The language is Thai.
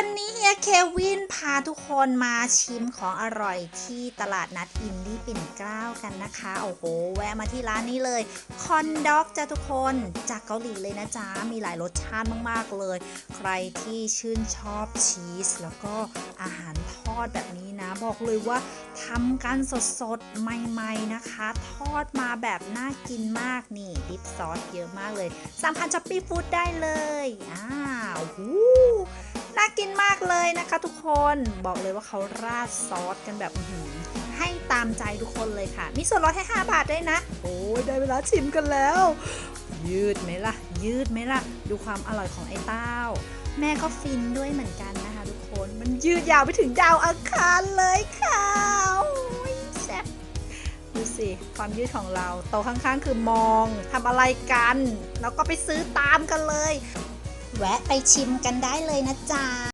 วันนี้เฮียเควินพาทุกคนมาชิมของอร่อยที่ตลาดนัดอินดี้ปิ่นเกล้ากันนะคะ โอ้โห แวะมาที่ร้านนี้เลย คอนด็อกจ้ะทุกคนจากเกาหลีเลยนะจ๊ะ มีหลายรสชาติมากๆเลย ใครที่ชื่นชอบชีส แล้วก็อาหารทอดแบบนี้นะ บอกเลยว่าทำกันสดๆ ใหม่ๆนะคะ ทอดมาแบบน่ากินมากนี่ดิปซอสเยอะมากเลยสั่งผ่านช้อปปี้ฟู้ดได้เลยอ้าวู กินมากเลยนะคะ ทุกคนบอกเลยว่าเขาราดซอสกันแบบให้ตามใจทุกคนเลยค่ะ มีส่วนลดให้ 5 บาทด้วยนะ โอ้ยได้เวลาชิมกันแล้ว ยืดไหมล่ะ ยืดไหมล่ะ ดูความอร่อยของไอ้เต้า แม่ก็ฟินด้วยเหมือนกันนะคะ ทุกคน มันยืดยาวไปถึงดาวอังคารเลยค่ะโอ้ยแซ่บดูสิความยืดของเราโตะข้างๆ คือมองทำอะไรกัน แล้วก็ไปซื้อตามกันเลย แวะไปชิมกันได้เลยนะจ๊ะ